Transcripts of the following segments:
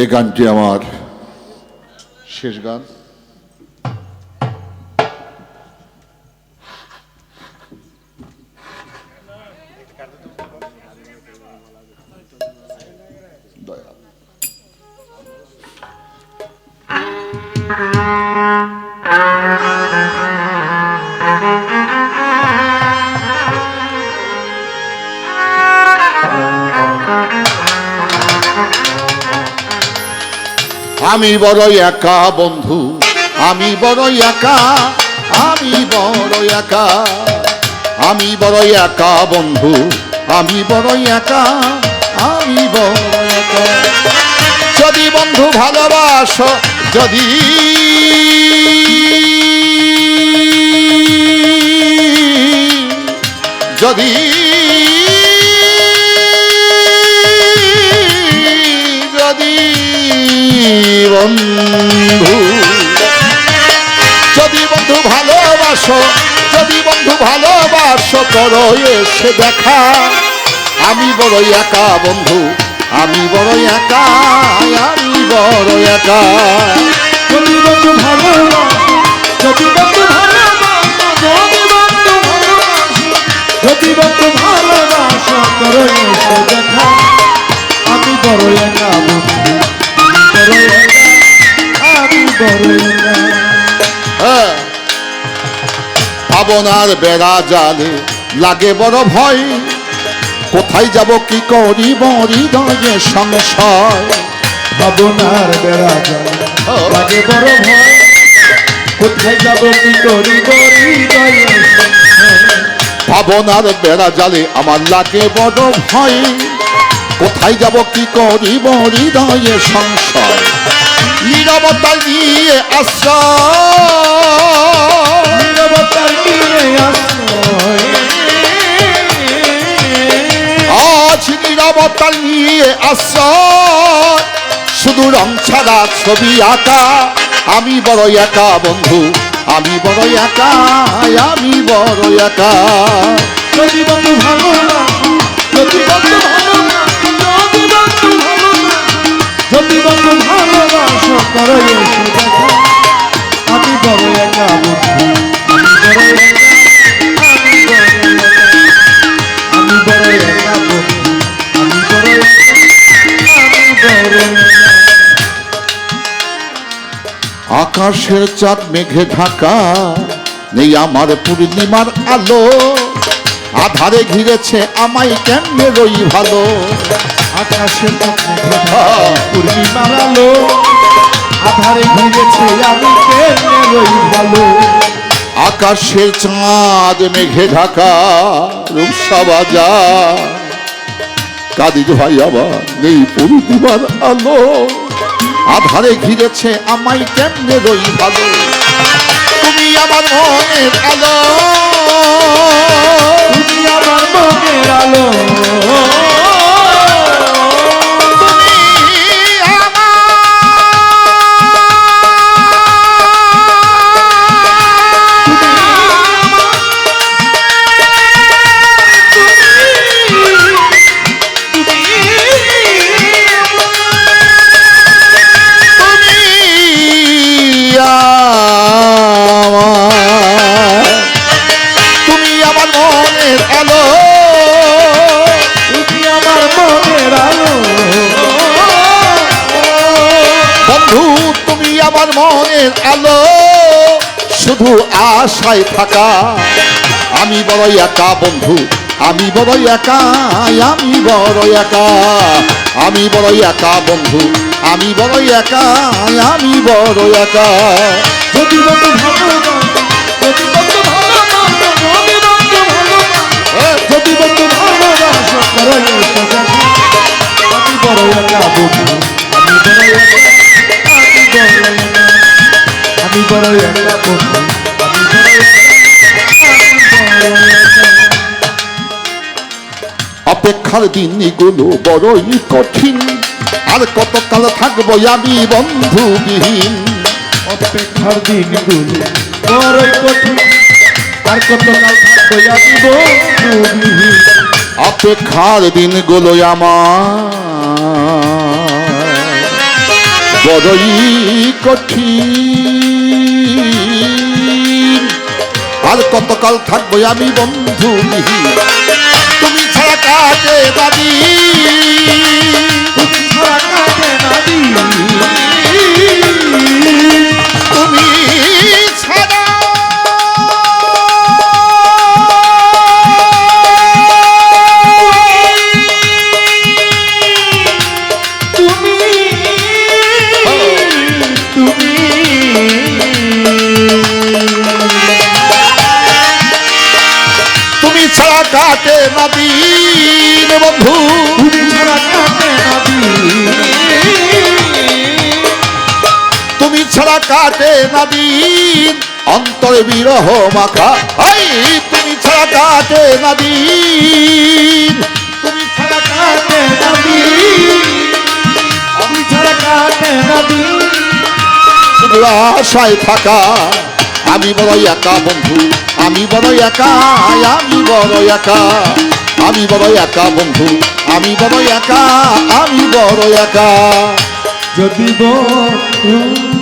এই গানটি আমার শেষ গান। আমি বড় একা, বন্ধু। আমি বড় একা, আমি বড় একা। আমি বড় একা, বন্ধু। আমি বড় একা, আমি বড় একা। যদি বন্ধু ভালোবাসো, যদি যদি বন্ধু। যদি বন্ধু ভালোবাসো, যদি বন্ধু ভালোবাসো করো এসে দেখা। আমি বড় একা বন্ধু, আমি বড় একা, আমি বড় একা। যদি বন্ধু যদি বন্ধু ভালোবাসো, যদি বন্ধু ভালোবাসো করো এসে দেখা। পাবনার বেড়া জালে লাগে বড় ভয়। কোথায় যাব কি করিব হৃদয়ে সংশয়। ভাবনার বেড়া যায় লাগে বড় ভয়। কোথায় যাব কি করিব হৃদয়ে। পাবনার বেড়া জালে আমার লাগে বড় ভয়। কোথায় যাব কি করিব হৃদয়ে সংশয়। নীরবতা নিয়ে আশ্রয়। নীরবতার নিয়ে আশ্রয়। আজ নীরবতা নিয়ে আশ্রয় শুধু রং ছাড়া ছবি আঁকা, আমি বড় একা বন্ধু, আমি বড় একা, আমি বড় একা। যদি বন্ধু ভালোবাসো যদি বন্ধু ভালোবাসো যদি বন্ধু ভালোবাসো যদি বন্ধু ভালোবাসো করো আকাশের চাঁদ, মেঘে ঢাকা। নেই আমার পূর্ণিমার আলো। আধারে ঘিরেছে আমায় কেমনে রই ভালো? আকাশের পূর্ণিমার আলো। আধারে ঘিরেছে আমি কেমনে রই ভালো? আকাশের চাঁদ, মেঘে ঢাকা, রূপসা বাজা কাদির ভাই আবার নেই পূর্ণিমার আলো। আধারে ঘিরেছে আমাই কেমনে রই ভালো? তুমি আমার মনের আলো। তুমি আমার মনের আলো। বন্ধু, তুমি আমার মনের আলো, শুধু আশায় থাকা। আমি বড় একা বন্ধু, আমি বড় একা, আমি বড় একা। আমি বড় একা বন্ধু, আমি বড় একা, আমি বড় একা। যদি মতো ভালোবাসো অপেক্ষার দিনগুলো বড়ই কঠিন। আর কতকাল থাকব আমি বন্ধুবিহীন। অপেক্ষার দিনগুলো বড়ই কঠিন। আর কত কাল থাকব আমি বন্ধুবিহীন। অপেক্ষার দিনগুলো আমার বড়ই কঠিন। আর কতকাল থাকব আমি বন্ধু বিহীন তুমি কাটে না কাটে না দিন বিরহ মাখা। আই তুমি ছাড়া কাটে না তুমি ছাড়া কাটে না ছাড়া কাটে না আশায় থাকা, আমি বড় একা বন্ধু, আমি বড় একা, আমি বড় একা, আমি বড় একা বন্ধু, আমি বড় একা, আমি বড় একা। যদি বন্ধু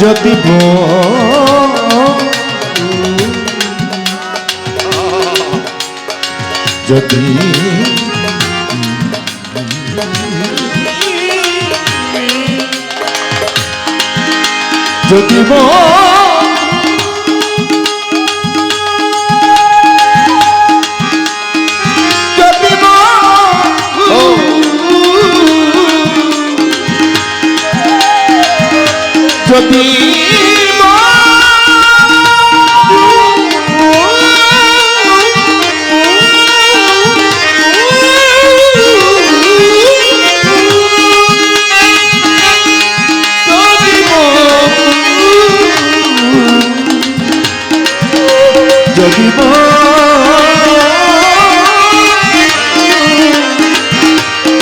যদি যদি যদি বন্ধু যদি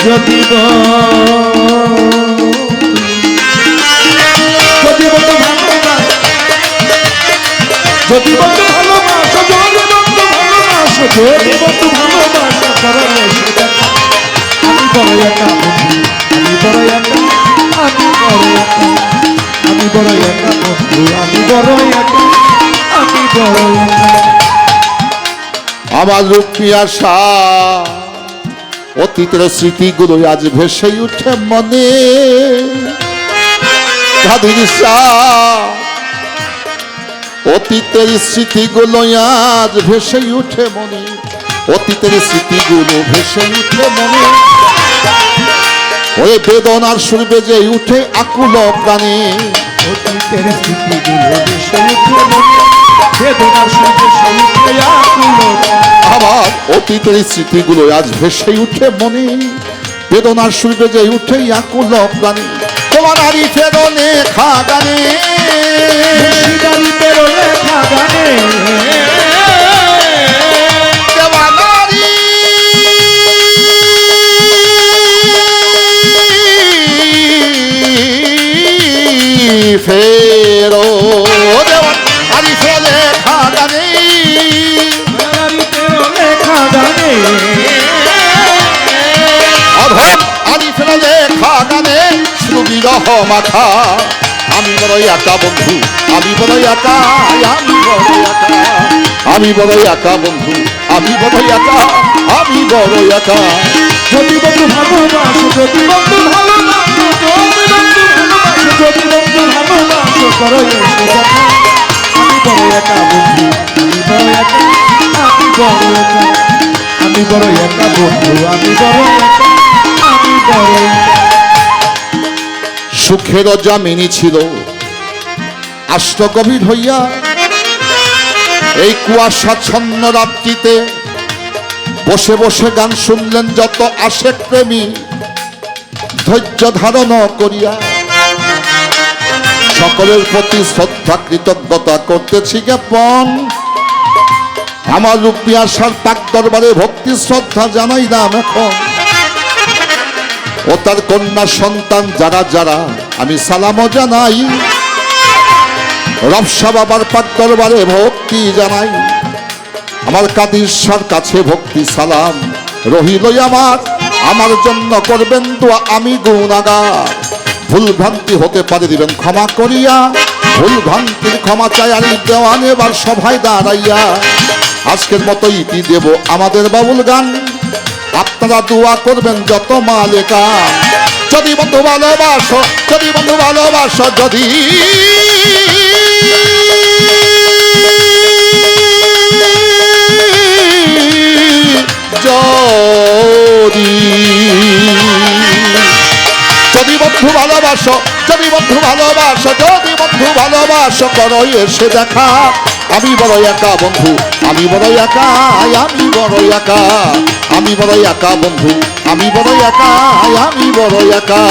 যদি যদি বন্ধু ভালোবাসো, যদি বন্ধু ভালোবাসো, যদি বন্ধু ভালোবাসো দেখা। বড় একা আমি বড় একা, আমি বড় একা। বন্ধু, আমি বড় একা, আমি বড় একা। আমার রূপী আশা, অতীতের স্মৃতিগুলো আজ ভেসে উঠে মনে। দাদির অতীতের স্মৃতিগুলো আজ ভেসে উঠে মনে। অতীতের স্মৃতিগুলো ভেসে উঠে মনে। ওই বেদনার সুর বেজে উঠে আকুল প্রাণে। অতীতের স্মৃতিগুলো ভেসে উঠে মনে। বেদনার সঙ্গে আকুল আমার অতীতের স্মৃতিগুলো আজ ভেসে উঠে মনে। বেদনার সুর বেজে উঠে আকুল প্রাণে। তোমার আরি ফেরনে খা ফেরো দেওয়ান আরি ফেলে খা গানে শিকারি পেরোলে খাগানে অধম আদি শুধু বিরহ মাথা। আমি বড় একা বন্ধু আমি বড় একা আমি বড় একা আমি বড় একা বন্ধু আমি বড় একা আমি বড় একা যদি বন্ধু ভালোবাসো যদি বন্ধু ভালোবাসো যদি বন্ধু ভালোবাসো যদি বন্ধু ভালোবাসো করো আমি বড় একা বন্ধু আমি বড় একা আমি একা আমি একা বন্ধু আমি বড় একা আমি বড় একা সুখের জামিনী ছিল। আষ্ট গভীর হইয়া এই কুয়াশাচ্ছন্ন রাত্রিতে বসে বসে গান শুনলেন যত আশেক প্রেমী ধৈর্য ধারণ করিয়া। সকলের প্রতি শ্রদ্ধা, কৃতজ্ঞতা করতেছি জ্ঞাপন। আমার রূপী আশার পাক দরবারে ভক্তি, শ্রদ্ধা জানাইলাম এখন। ও তার কন্যা সন্তান যারা যারা, আমি সালামও জানাই। রবসা বাবার পাক দরবারে ভক্তি জানাই। আমার কাদিশ্বর কাছে ভক্তি সালাম। রহিল আমার আমার জন্য করবেন দোয়া, আমি গুণাগার। ভুল ভ্রান্তি হতে পারে দিবেন ক্ষমা করিয়া। ভুল ভ্রান্তির ক্ষমা চাই আমি দেওয়ান এবার সভায় দাঁড়াইয়া। আজকের মতো ইতি দেব আমাদের বাবুল গান। আপনারা দোয়া করবেন যত মালেকা। যদি বন্ধু ভালোবাসো, যদি বন্ধু ভালোবাসো, যদি যদি বন্ধু ভালোবাসো, যদি বন্ধু ভালোবাসো, যদি বন্ধু ভালোবাসো করো এসে দেখা। আমি বড় একা বন্ধু, আমি বড় একা আমি বড় একা। আমি বড় একা বন্ধু, আমি বড় একা আমি বড় একা,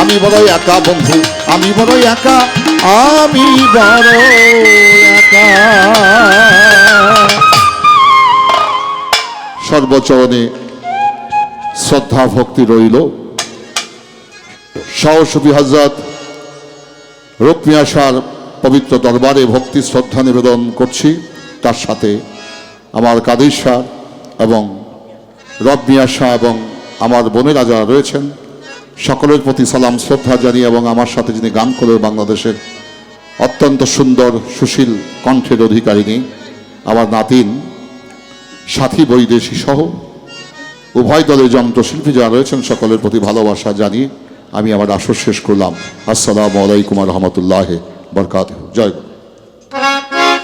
আমি বড় একা বন্ধু, আমি বড় একা, আমি বড় একা। সর্বচরণে শ্রদ্ধা, ভক্তি রইল। সহসফি হজরত শাহর পবিত্র দরবারে ভক্তি, শ্রদ্ধা নিবেদন করছি। তার সাথে আমার কাদির শাহ এবং রবমিয়া শাহ এবং আমার বোনেরা যারা রয়েছেন। সকলের প্রতি সালাম, শ্রদ্ধা জানিয়ে এবং আমার সাথে যিনি গান করে বাংলাদেশের অত্যন্ত সুন্দর, সুশীল কণ্ঠের অধিকারিণী, আমার নাতিন, সাথী বৈদেশী সহ উভয় দলের যন্ত্রশিল্পী যারা রয়েছেন, সকলের প্রতি ভালোবাসা জানিয়ে আমি আমার আসর শেষ করলাম। আসসালামু আলাইকুম রহমতুল্লাহ বরকাত জয়।